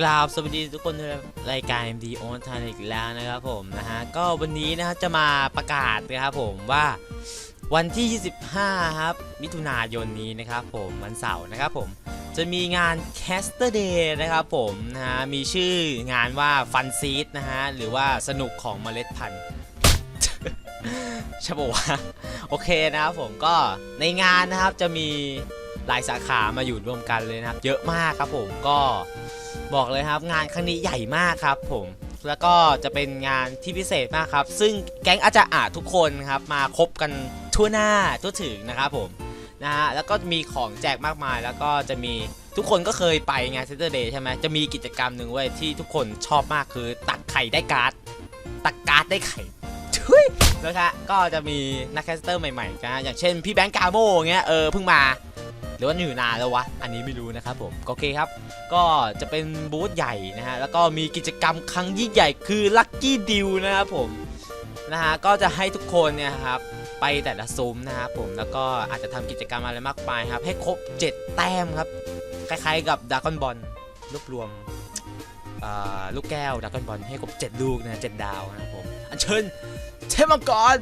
กราบสวัสดีทุกคนในรายการ MD on Time อีกแล้วนะครับผมนะฮะก็วันนี้นะฮะจะมาประกาศนะครับผมว่าวันที่ 25 ครับ มิถุนายนนี้นะครับผมวันเสาร์นะครับผมจะมีงาน Caster Day นะครับผมนะฮะมีชื่องานว่า Fun Seed นะฮะหรือว่าสนุกของเมล็ดพันธุ์ใช่ปะวะโอเคนะครับผมก็ในงานนะครับจะมี หลายสาขามาอยู่รวมกันเลยนะครับ เยอะมากครับผมก็บอกเลยครับ งานครั้งนี้ใหญ่มากครับผมแล้วก็จะเป็นงานที่พิเศษมากครับ ซึ่งแก๊งอาจจะอาทุกคนครับมาครบกันทั่วหน้าทั่วถึงนะครับผมนะฮะแล้วก็มีของแจกมากมาย แล้วก็จะมีทุกคนก็เคยไปงานเซนเตอร์เดย์ใช่ไหมจะมีกิจกรรมหนึ่งเว้ยที่ทุกคนชอบมากคือ ตักไข่ได้การ์ดตักการ์ดได้ไข่ทุยนะคะก็จะมีนักแคสเตอร์ใหม่ๆนะอย่างเช่นพี่แบงค์กาโมเงี้ยเออเพิ่งมา รือว่าอยู่นานแล้ววะ อันนี้ไม่รู้นะครับผมโอเคครับ ก็จะเป็นบูธใหญ่นะฮะ แล้วก็มีกิจกรรมครั้งยิ่งใหญ่คือลั c กี้ดิวนะครับผมนะฮะก็จะให้ทุกคนเนี่ยครับไปแต่ละซุ้มนะครับผมแล้วก็อาจจะทำกิจกรรมอะไรมากมายครับ ให้ครบ 7 แต้มครับ คล้ายๆกับดากอนบอลรวบรวมลูกแก้วดากอนบอลให้ครบ 7 ลูกนะ7ดาวนะครับผมอัญเชิญเทพมังกร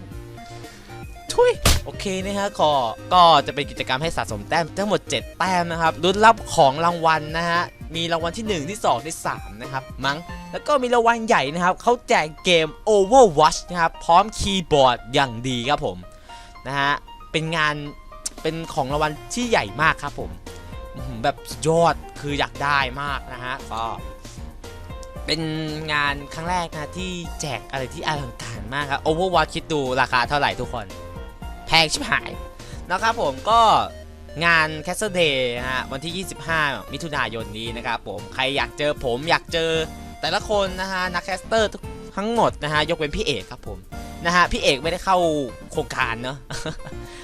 ทุยโอเคนะฮะก็ก็จะเป็นกิจกรรมให้สะสมแต้มทั้งหมด 7 แต้มนะครับรุ่นรับของรางวัลนะฮะมีรางวัลที่ 1 ที่ 2 ที่ 3 นะครับ มั้ง แล้วก็มีรางวัลใหญ่นะครับ เขาแจกเกม Overwatch นะครับ พร้อมคีย์บอร์ดอย่างดีครับผม นะฮะ เป็นงานเป็นของรางวัลที่ใหญ่มากครับผม แบบยอดคืออยากได้มากนะฮะ ก็ เป็นงานครั้งแรกนะที่แจกอะไรที่อลังการมากครับ Overwatch คิดดูราคาเท่าไหร่ทุกคน แพงชิบหายนะครับผมก็งาน Castle Day ฮะวันที่ 25 มิถุนายนนี้นะครับผมใครอยากเจอผมอยากเจอแต่ละคนนะฮะนักแคสเตอร์ทั้งหมดนะฮะยกเว้นพี่เอกครับผมนะฮะพี่เอกไม่ได้เข้าโครงการเนาะ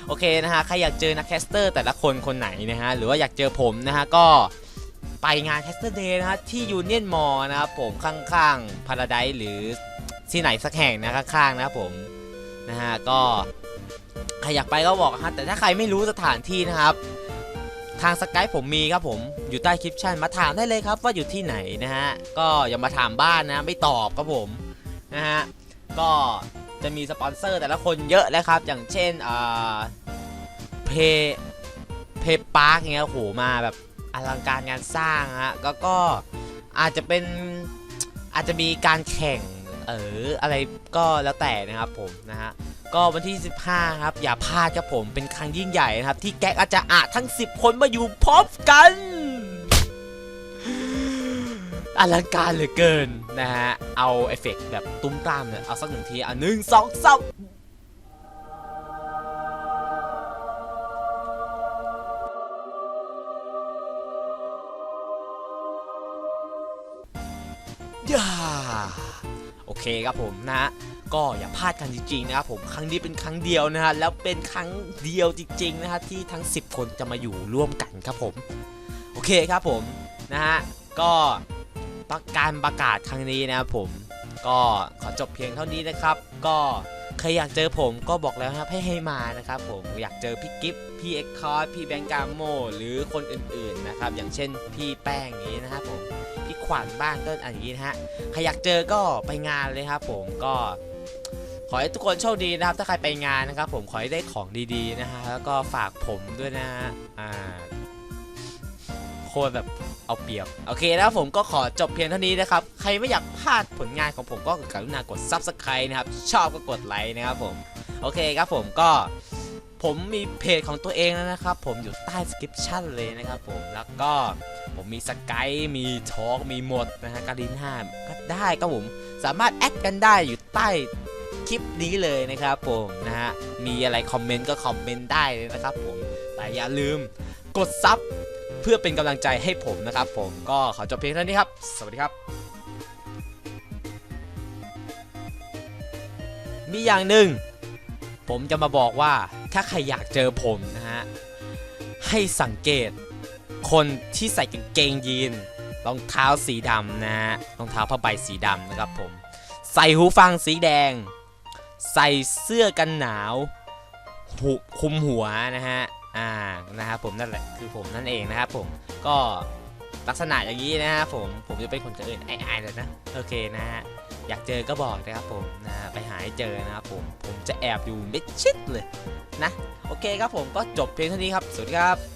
โอเคนะฮะใครอยากเจอนักแคสเตอร์แต่ละคนคนไหนนะฮะหรือว่าอยากเจอผมนะฮะก็ไปงาน Caster Day นะฮะที่ยูเนียนมอลนะครับผมข้างๆ Paradise หรือที่ไหนสักแห่งนะข้างๆนะครับผมนะฮะก็ ครอยากไปก็บอกฮะแต่ถ้าใครไม่รู้สถานที่นะครับ ทางสกายผมมีครับผมอยู่ใต้คลิปชั่นมาถามได้เลยครับว่าอยู่ที่ไหนนะฮะก็อย่ามาถามบ้านนะ ไม่ตอบครับผมนะฮะก็จะมีสปอนเซอร์แต่ละคนเยอะเลยครับ อย่างเช่นอ่าเพเพปาร์กเงี้ยโอ้โหมาแบบอลังการงานสร้างฮะก็ก็อาจจะเป็นอาจจะมีการแข่งเอออะไรก็แล้วแต่นะครับผมนะฮะ ก็วันที่ 15 ครับ อย่าพลาดครับผมเป็นครั้งยิ่งใหญ่นะครับ ที่แก๊กอาจจะอาทั้ง 10 คนมาอยู่พร้อมกันอลังการเหลือเกินนะฮะ เอาเอฟเฟกต์แบบตุ้มตามเนี่ย เอาสักหนึ่งที อะหนึ่งสองสามย่า เคครับผมนะฮะก็อย่าพลาดกันจริงๆนะครับผมครั้งนี้เป็นครั้งเดียวนะฮะแล้วเป็นครั้งเดียวจริงๆนะฮะที่ทั้ง 10 คนจะมาอยู่ร่วมกันครับผมโอเคครับผมนะฮะก็ประการประกาศครั้งนี้นะครับผมก็ขอจบเพียงเท่านี้นะครับ ก็ใครอยากเจอผมก็บอกแล้วนะครับให้ให้มานะครับผมอยากเจอพี่กิฟต์พี่เอ็กคอร์พี่แบงก์กาโมหรือคนอื่นๆนะครับอย่างเช่นพี่แป้งนี้นะครับผม ขวัญบ้างก็อันนี้นะฮะใครอยากเจอก็ไปงานเลยครับ ผมก็ ขอให้ทุกคนโชคดีนะครับ ถ้าใครไปงานนะครับ ผมขอให้ได้ของดีๆนะฮะแล้วก็ฝากผมด้วยนะฮะอ่าโคตรแบบเอาเปรียบโอเคนะครับผมก็ขอจบเพียงเท่านี้นะครับ ใครไม่อยากพลาดผลงานของผมก็กรุณากด Subscribe นะครับ ชอบก็กดไลค์นะครับผม โอเคครับผมก็ ผมมีเพจของตัวเองแล้วนะครับ ผมอยู่ใต้สคริปชั่นเลยนะครับผมแล้วก็ผมมีสกายมีทอล์กมีหมดนะฮะการิน่าก็ได้ครับผมสามารถแอดกันได้อยู่ใต้คลิปนี้เลยนะครับผมนะฮะมีอะไรคอมเมนต์ก็คอมเมนต์ได้เลยนะครับผมแต่อย่าลืมกดซับเพื่อเป็นกำลังใจให้ผมนะครับผมก็ขอจบเพียงเท่านี้ครับ สวัสดีครับ มีอย่างหนึ่งผมจะมาบอกว่า ถ้าใครอยากเจอผมนะฮะ ให้สังเกตคนที่ใส่กางเกงยีนรองเท้าสีดำนะฮะรองเท้าผ้าใบสีดำนะครับผม ใส่หูฟังสีแดง ใส่เสื้อกันหนาวหูคุมหัวนะฮะ อ่า นะครับผมนั่นแหละคือผมนั่นเองนะครับผม ก็ลักษณะอย่างนี้นะฮะผม ผมจะเป็นคนเอื่นไอ้ๆเลยนะ โอเคนะฮะ อยากเจอก็บอกนะครับผมนะไปหาให้เจอนะครับผมผมจะแอบอยู่มิดชิดเลยนะ โอเคครับผมก็จบเพียงเท่านี้ครับ สวัสดีครับ